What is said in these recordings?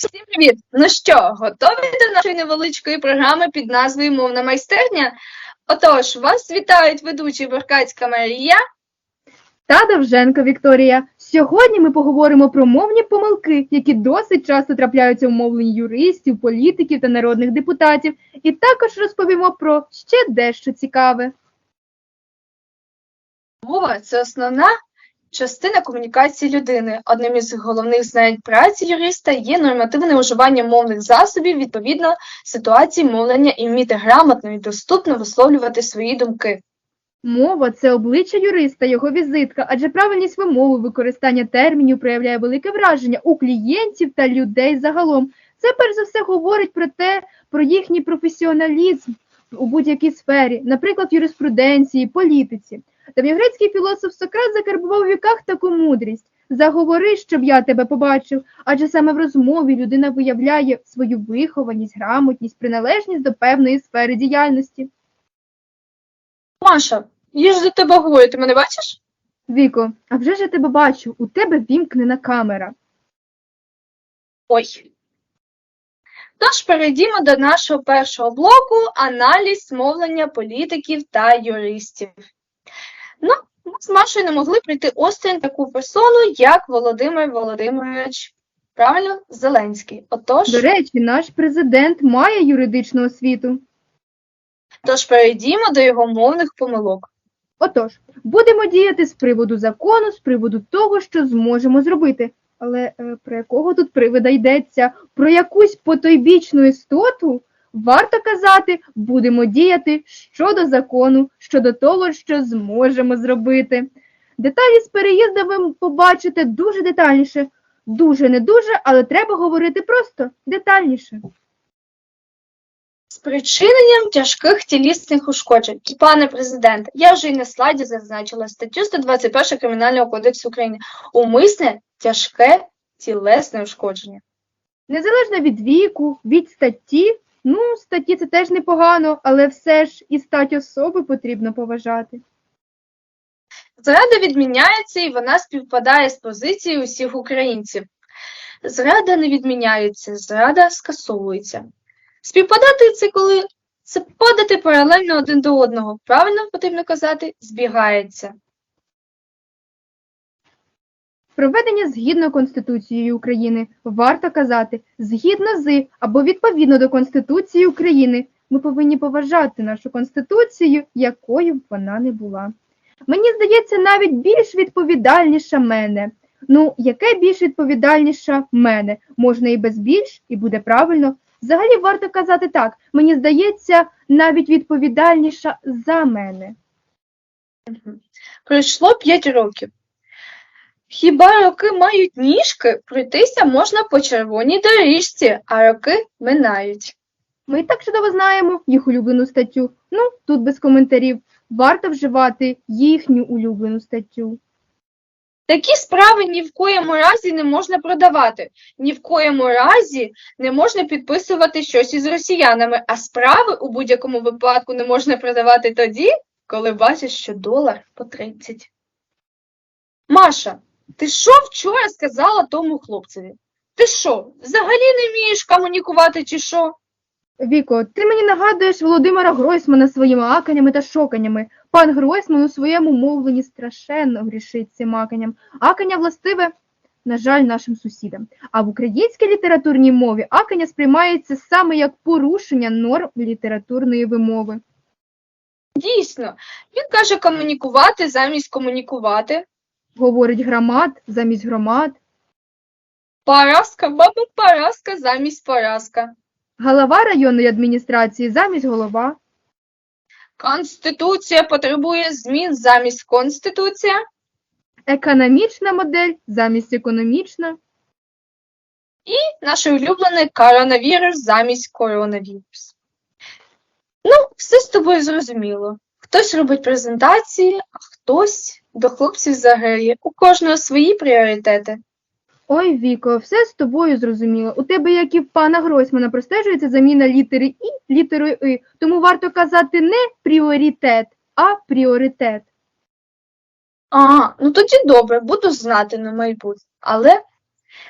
Всім привіт! Ну що, готові до нашої невеличкої програми під назвою Мовна майстерня? Отож, вас вітають ведучі Веркацька Марія. та Довженко Вікторія. Сьогодні ми поговоримо про мовні помилки, які досить часто трапляються в мовленні юристів, політиків та народних депутатів, і також розповімо про ще дещо цікаве. Мова це основна частина комунікації людини. Одним із головних знань праці юриста є нормативне уживання мовних засобів відповідно ситуації мовлення і вміти грамотно і доступно висловлювати свої думки. Мова це обличчя юриста, його візитка, адже правильність вимови, використання термінів проявляє велике враження у клієнтів та людей загалом. Це перш за все говорить про те, про їхній професіоналізм у будь-якій сфері, наприклад, юриспруденції, політиці. Давньогрецький філософ Сократ закарбував у віках таку мудрість. Заговори, щоб я тебе побачив, адже саме в розмові людина виявляє свою вихованість, грамотність, приналежність до певної сфери діяльності. Маша, я ж до тебе говорю, ти мене бачиш? Віко, а вже ж я тебе бачу, у тебе вімкнена камера. Ой. Тож перейдімо до нашого першого блоку аналіз мовлення політиків та юристів. Ну, ми з Машою не могли прийти осторонь таку персону, як Володимир Володимирович, правильно, Зеленський. Отож, До речі, наш президент має юридичну освіту. тож перейдімо до його мовних помилок. Отож, будемо діяти з приводу закону, з приводу того, що зможемо зробити. Але е, про якого тут привида йдеться? Про якусь потойбічну істоту? Варто казати, будемо діяти щодо закону, щодо того, що зможемо зробити. Деталі з переїзду ви побачите дуже детальніше. Дуже не дуже, але треба говорити просто детальніше. Спричиненням тяжких тілісних ушкоджень. Пане президенте, я вже і на слайді зазначила статтю 121 Кримінального кодексу України. Умисне тяжке тілесне ушкодження. Незалежно від віку, від статті, ну, статті це теж непогано, але все ж і стать особи потрібно поважати. Зрада відміняється і вона співпадає з позицією усіх українців. Зрада не відміняється, зрада скасовується. Співпадати це коли це падати паралельно один до одного. Правильно потрібно казати, збігається. Проведення згідно Конституцією України варто казати згідно з або відповідно до Конституції України. Ми повинні поважати нашу Конституцію, якою б вона не була. Мені здається, навіть більш відповідальніша мене. Ну, яке більш відповідальніша мене? Можна і без більш, і буде правильно. Взагалі варто казати так. Мені здається, навіть відповідальніша за мене. Пройшло 5 років. Хіба роки мають ніжки? Пройтися можна по червоній доріжці, а роки минають. Ми так чудово знаємо їх улюблену статтю. Ну, тут без коментарів. Варто вживати їхню улюблену статтю. Такі справи ні в коєму разі не можна продавати, ні в коєму разі не можна підписувати щось із росіянами, а справи у будь-якому випадку не можна продавати тоді, коли бачиш, що долар по 30. Маша, ти що вчора сказала тому хлопцеві? Ти що, взагалі не вмієш комунікувати чи що? Віко, ти мені нагадуєш Володимира Гройсмана своїми аканнями та шоканнями. Пан Гройсман у своєму мовленні страшенно грішить цим аканням. Акання властиве, на жаль, нашим сусідам. А в українській літературній мові акання сприймається саме як порушення норм літературної вимови. Дійсно, він каже комунікувати замість комунікувати. Говорить громад замість громад. Поразка, баба поразка замість поразка. Голова районної адміністрації замість голова. Конституція потребує змін замість Конституція. Економічна модель замість економічна. І Наш улюблений коронавірус замість коронавірус. Ну, все з тобою зрозуміло. Хтось робить презентації, а хтось до хлопців заграє. У кожного свої пріоритети. Ой, Віко, все з тобою зрозуміло. У тебе, як і в пана Гройсмана, простежується заміна літери І літерою И. Тому варто казати не пріоритет, а пріоритет. А, ну тоді добре, буду знати на майбутнє. Але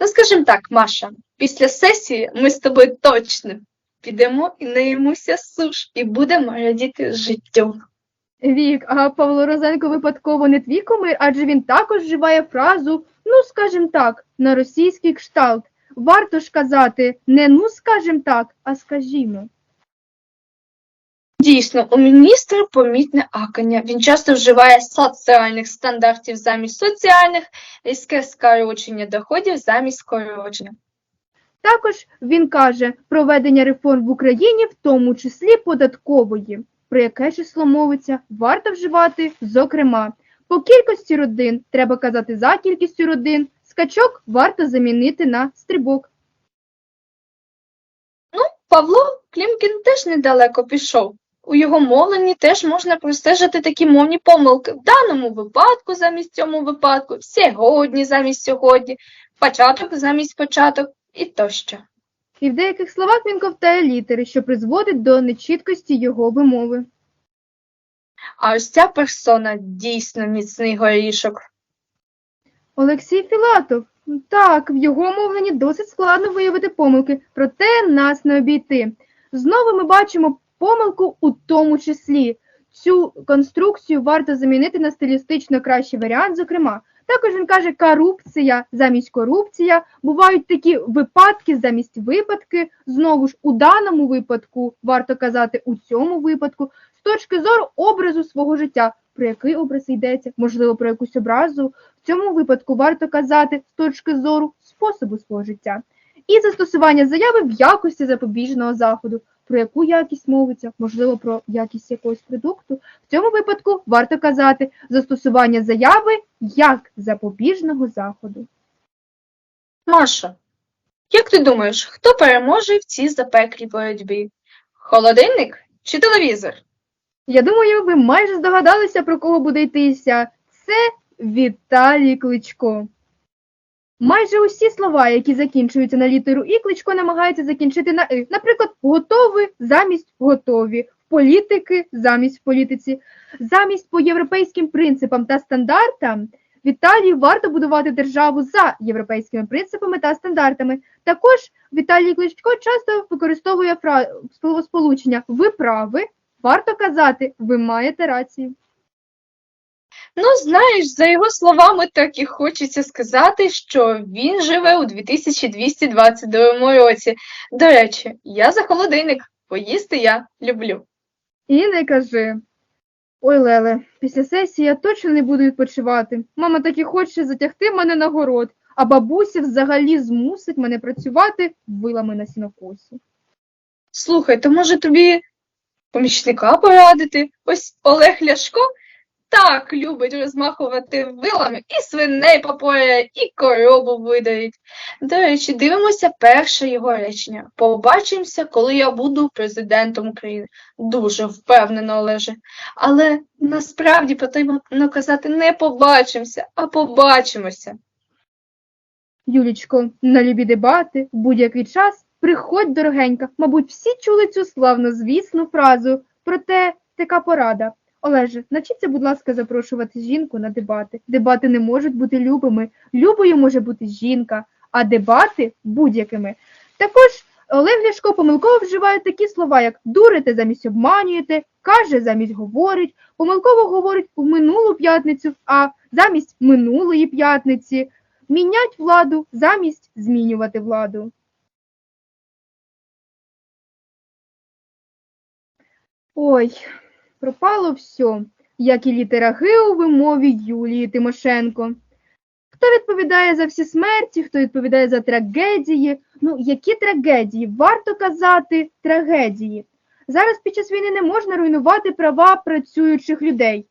Ну, скажімо так, Маша, після сесії ми з тобою точно підемо і наїмося суш і будемо радіти життю. Вік, а Павло Розенко випадково не твій кумир, адже він також вживає фразу, ну, скажем так, на російський кшталт. Варто ж казати не ну, скажем так, а скажімо. Дійсно, у міністра помітне акання. Він часто вживає соціальних стандартів замість соціальних, різке скорочення доходів замість скорочення. Також він каже проведення реформ в Україні, в тому числі податкової, про яке число мовиться, варто вживати зокрема. По кількості родин треба казати за кількістю родин, скачок варто замінити на стрибок. Ну, Павло Клімкін теж недалеко пішов. У його мовленні теж можна простежити такі мовні помилки. В даному випадку замість цьому випадку, сьогодні замість сьогодні, початок замість початок і тощо. І в деяких словах він ковтає літери, що призводить до нечіткості його вимови. А ось ця персона дійсно міцний горішок. Олексій Філатов. Так, в його мовленні досить складно виявити помилки, проте нас не обійти. Знову ми бачимо помилку у тому числі. Цю конструкцію варто замінити на стилістично кращий варіант, зокрема. Також він каже корупція замість корупція. Бувають такі випадки замість випадки. Знову ж у даному випадку варто казати у цьому випадку з точки зору образу свого життя. Про який образ йдеться? Можливо, про якусь образу. В цьому випадку варто казати з точки зору способу свого життя. І застосування заяви в якості запобіжного заходу. Про яку якість мовиться, можливо, про якість якогось продукту. В цьому випадку варто казати застосування заяви як запобіжного заходу. Маша, як ти думаєш, хто переможе в цій запеклій боротьбі? Холодильник чи телевізор? Я думаю, ви майже здогадалися, про кого буде йтися. Це Віталій Кличко. Майже усі слова, які закінчуються на літеру І, Кличко намагається закінчити на И. Наприклад, готові замість готові, політики замість політиці, замість по європейським принципам та стандартам. Віталію варто будувати державу за європейськими принципами та стандартами. Також Віталій Кличко часто використовує фра... словосполучення ви праві, варто казати, ви маєте рацію. Ну, знаєш, за його словами, так і хочеться сказати, що він живе у 2222 році. До речі, я за холодильник, поїсти я люблю. І не кажи. Ой, Леле, після сесії я точно не буду відпочивати. Мама так і хоче затягти мене на город, а бабуся взагалі змусить мене працювати вилами на сінокосі. Слухай, то може тобі помічника порадити? Ось Олег Ляшко так любить розмахувати вилами і свиней попоє, і корову видають. До речі, дивимося перше його речення. Побачимося, коли я буду президентом України. Дуже впевнено, Олеже. Але насправді потрібно казати не побачимося, а побачимося. Юлічко, на любі дебати, будь-який час приходь, дорогенька. Мабуть, всі чули цю славнозвісну фразу. Проте така порада. Олеже, навчіться, будь ласка, запрошувати жінку на дебати. Дебати не можуть бути любими. Любою може бути жінка, а дебати будь-якими. Також Олег Ляшко помилково вживає такі слова, як дурите замість обманюєте, каже замість говорить, помилково говорить в минулу п'ятницю, а замість минулої п'ятниці. Мінять владу замість змінювати владу. Ой, пропало все, як і літера Г у вимові Юлії Тимошенко. Хто відповідає за всі смерті, хто відповідає за трагедії? Ну, які трагедії? Варто казати трагедії. Зараз під час війни не можна руйнувати права працюючих людей.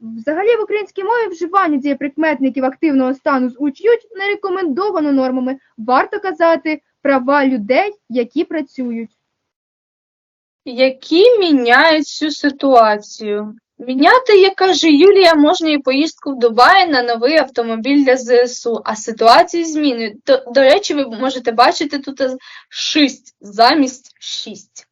Взагалі в українській мові вживання дієприкметників активного стану з уч'ють не рекомендовано нормами. Варто казати права людей, які працюють. Які міняють цю ситуацію? Міняти, як каже Юлія, можна і поїздку в Дубай на новий автомобіль для ЗСУ, а ситуацію змінюють. До, до речі, ви можете бачити тут 6 замість 6.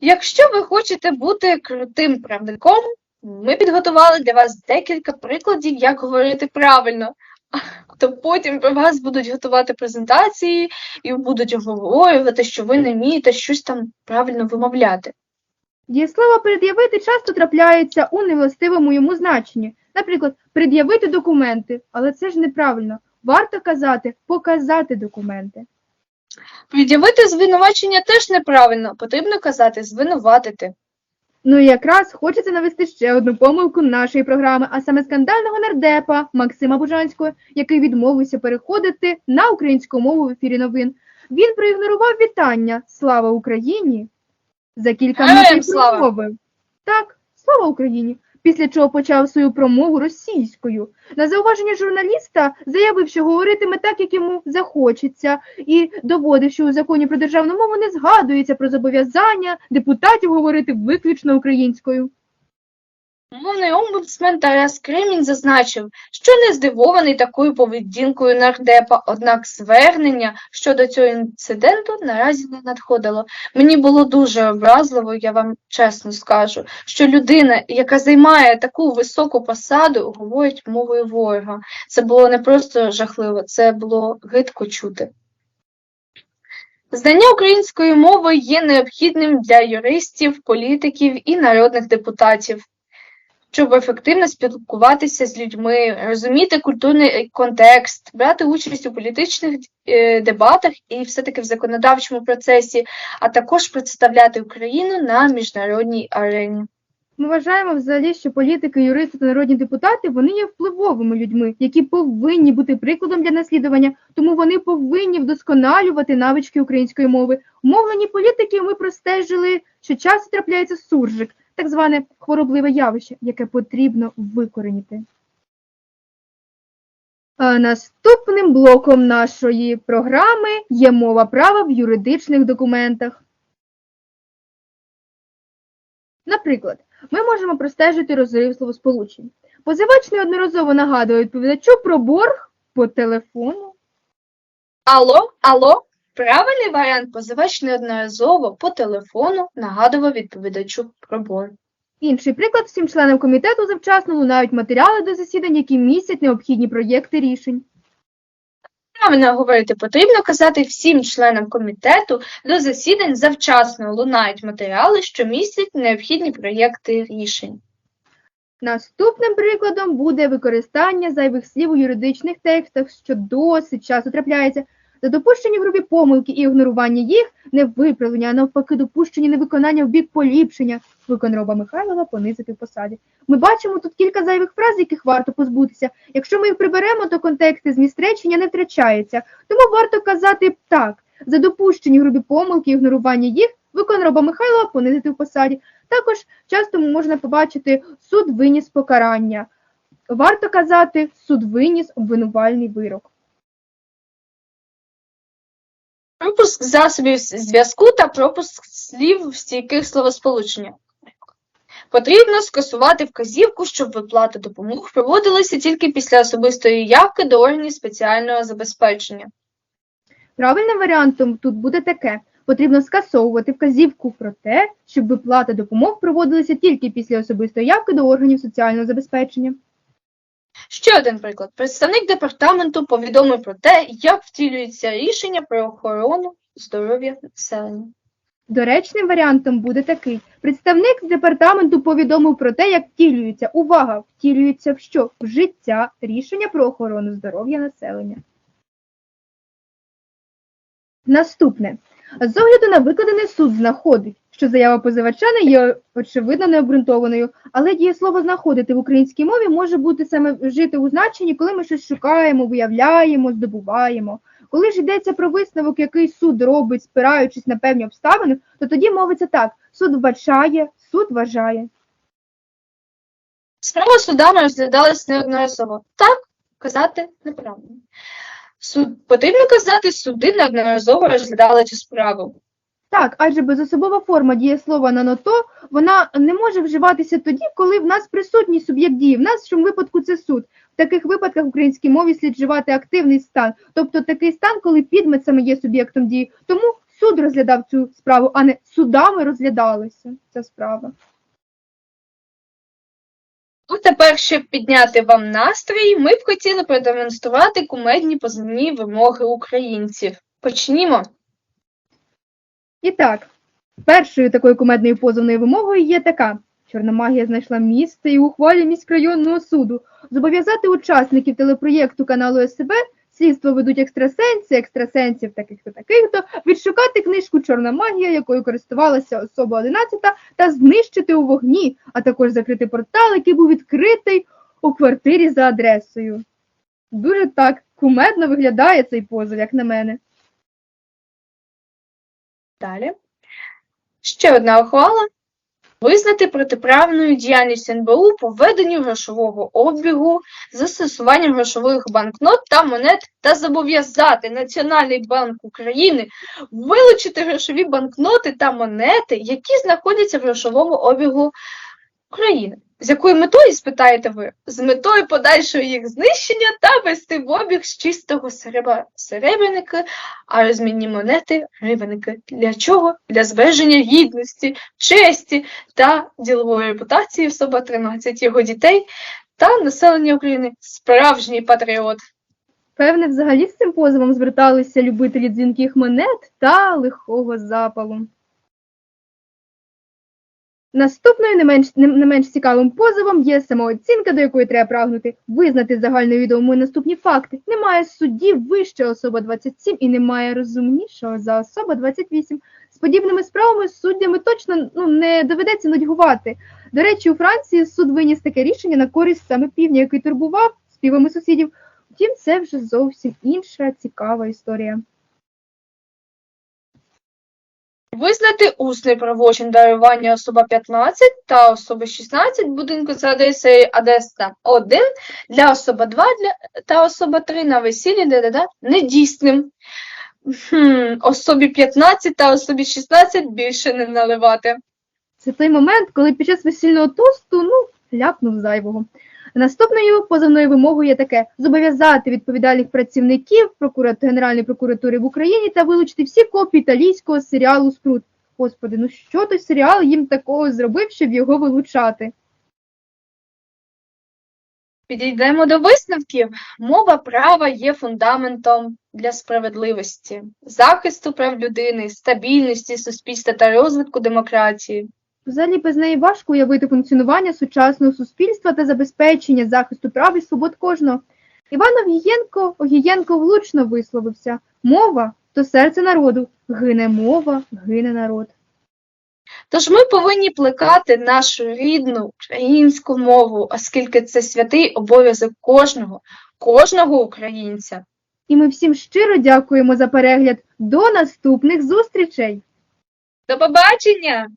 Якщо ви хочете бути крутим правником, ми підготували для вас декілька прикладів, як говорити правильно. То потім про вас будуть готувати презентації і будуть обговорювати, що ви не вмієте щось там правильно вимовляти. Дієслово пред'явити часто трапляється у невластивому йому значенні. Наприклад, пред'явити документи, але це ж неправильно. Варто казати показати документи. Пред'явити звинувачення теж неправильно, потрібно казати звинуватити. Ну і якраз хочеться навести ще одну помилку нашої програми, а саме скандального нардепа Максима Бужанського, який відмовився переходити на українську мову в ефірі новин. Він проігнорував вітання Слава Україні за кілька місяців слава! Так, слава Україні. Після чого почав свою промову російською. На зауваження журналіста заявив, що говоритиме так, як йому захочеться, і доводив, що у законі про державну мову не згадується про зобов'язання депутатів говорити виключно українською. Мовний омбудсмен Тарас Кремінь зазначив, що не здивований такою поведінкою нардепа, однак звернення щодо цього інциденту наразі не надходило. Мені було дуже образливо, я вам чесно скажу, що людина, яка займає таку високу посаду, говорить мовою ворога. Це було не просто жахливо, це було гидко чути. Знання української мови є необхідним для юристів, політиків і народних депутатів щоб ефективно спілкуватися з людьми, розуміти культурний контекст, брати участь у політичних е, дебатах і все-таки в законодавчому процесі, а також представляти Україну на міжнародній арені. Ми вважаємо взагалі, що політики, юристи та народні депутати вони є впливовими людьми, які повинні бути прикладом для наслідування, тому вони повинні вдосконалювати навички української мови. Умовлені політики ми простежили, що часто трапляється суржик, так зване хворобливе явище, яке потрібно викорінити. Наступним блоком нашої програми є мова права в юридичних документах. Наприклад, ми можемо простежити розрив словосполучень. Позивач неодноразово нагадує відповідачу про борг по телефону. Алло, алло, правильний варіант позивач неодноразово по телефону нагадував відповідачу про борг. Інший приклад всім членам комітету завчасно лунають матеріали до засідань, які містять необхідні проєкти рішень. Правильно говорити, потрібно казати всім членам комітету до засідань завчасно лунають матеріали, що містять необхідні проєкти рішень. Наступним прикладом буде використання зайвих слів у юридичних текстах, що досить часто трапляється. За допущені грубі помилки і ігнорування їх, не виправлення, а навпаки допущені невиконання в бік поліпшення, виконроба Михайлова понизити в посаді. Ми бачимо тут кілька зайвих фраз, яких варто позбутися. Якщо ми їх приберемо, то контекст і зміст речення не втрачається. Тому варто казати так. За допущені грубі помилки і ігнорування їх, виконроба Михайлова понизити в посаді. Також часто можна побачити суд виніс покарання. Варто казати суд виніс обвинувальний вирок. Пропуск засобів зв'язку та пропуск слів в стійких словосполученнях. Потрібно скасувати вказівку, щоб виплата допомог проводилася тільки після особистої явки до органів спеціального забезпечення. Правильним варіантом тут буде таке: потрібно скасовувати вказівку про те, щоб виплата допомог проводилася тільки після особистої явки до органів соціального забезпечення. Ще один приклад. Представник департаменту повідомив про те, як втілюється рішення про охорону здоров'я населення. Доречним варіантом буде такий: представник з департаменту повідомив про те, як втілюється увага, втілюється в що? В життя рішення про охорону здоров'я населення. Наступне. З огляду на викладене суд знаходить, що заява позивача не є очевидно необґрунтованою, але дієслово знаходити в українській мові може бути саме вжити у значенні, коли ми щось шукаємо, виявляємо, здобуваємо. Коли ж йдеться про висновок, який суд робить, спираючись на певні обставини, то тоді мовиться так: суд вбачає, суд вважає. Справа судами розглядалась неодноразово. Так, казати неправильно. Суд потрібно казати, суди неодноразово розглядали цю справу. Так, адже безособова форма дієслова на ното вона не може вживатися тоді, коли в нас присутній суб'єкт дії. В цьому випадку це суд. В таких випадках в українській мові слід вживати активний стан, тобто такий стан, коли підмет саме є суб'єктом дії. Тому суд розглядав цю справу, а не судами розглядалася ця справа. А тепер, щоб підняти вам настрій, ми б хотіли продемонструвати кумедні позивні вимоги українців. Почнімо. І так, першою такою кумедною позовною вимогою є така. Чорна магія знайшла місце і ухвалі міськрайонного суду зобов'язати учасників телепроєкту каналу СТБ слідство ведуть екстрасенси, екстрасенсів таких-то таких-то, відшукати книжку Чорна магія, якою користувалася особа 11 та знищити у вогні, а також закрити портал, який був відкритий у квартирі за адресою. Дуже так кумедно виглядає цей позов, як на мене. Далі. Ще одна ухвала. Визнати протиправною діяльність НБУ по введенню грошового обігу, застосуванням грошових банкнот та монет та зобов'язати Національний банк України вилучити грошові банкноти та монети, які знаходяться в грошовому обігу України. З якою метою, спитаєте ви? З метою подальшого їх знищення та вести в обіг з чистого серебра серебряники, а розмінні монети гривенники. Для чого? Для збереження гідності, честі та ділової репутації особа 13 його дітей та населення України. Справжній патріот. Певне, взагалі з цим позовом зверталися любителі дзвінких монет та лихого запалу. Наступною не менш, не, не менш цікавим позовом є самооцінка, до якої треба прагнути, визнати загальновідомими наступні факти. Немає суддів вище особа 27 і немає розумнішого за особа 28. З подібними справами суддями точно ну, не доведеться нудьгувати. До речі, у Франції суд виніс таке рішення на користь саме півдня, який турбував співами сусідів. Втім, це вже зовсім інша цікава історія. Визнати усний правочин дарування особа 15 та особи 16 будинку за адресою Одеса 1 для особа 2 для, та особа 3 на весіллі ДДД недійсним. Хм, особі 15 та особі 16 більше не наливати. Це той момент, коли під час весільного тосту ну, ляпнув зайвого. Наступною позовною вимогою є таке: зобов'язати відповідальних працівників прокурат... Генеральної прокуратури в Україні та вилучити всі копії італійського серіалу Спрут. Господи, ну що той серіал їм такого зробив, щоб його вилучати? Підійдемо до висновків. Мова права є фундаментом для справедливості, захисту прав людини, стабільності суспільства та розвитку демократії. Взагалі без неї важко уявити функціонування сучасного суспільства та забезпечення захисту прав і свобод кожного. Іван Огієнко, Огієнко влучно висловився: мова то серце народу, гине мова, гине народ. Тож ми повинні плекати нашу рідну українську мову, оскільки це святий обов'язок кожного, кожного українця. І ми всім щиро дякуємо за перегляд. До наступних зустрічей! До побачення!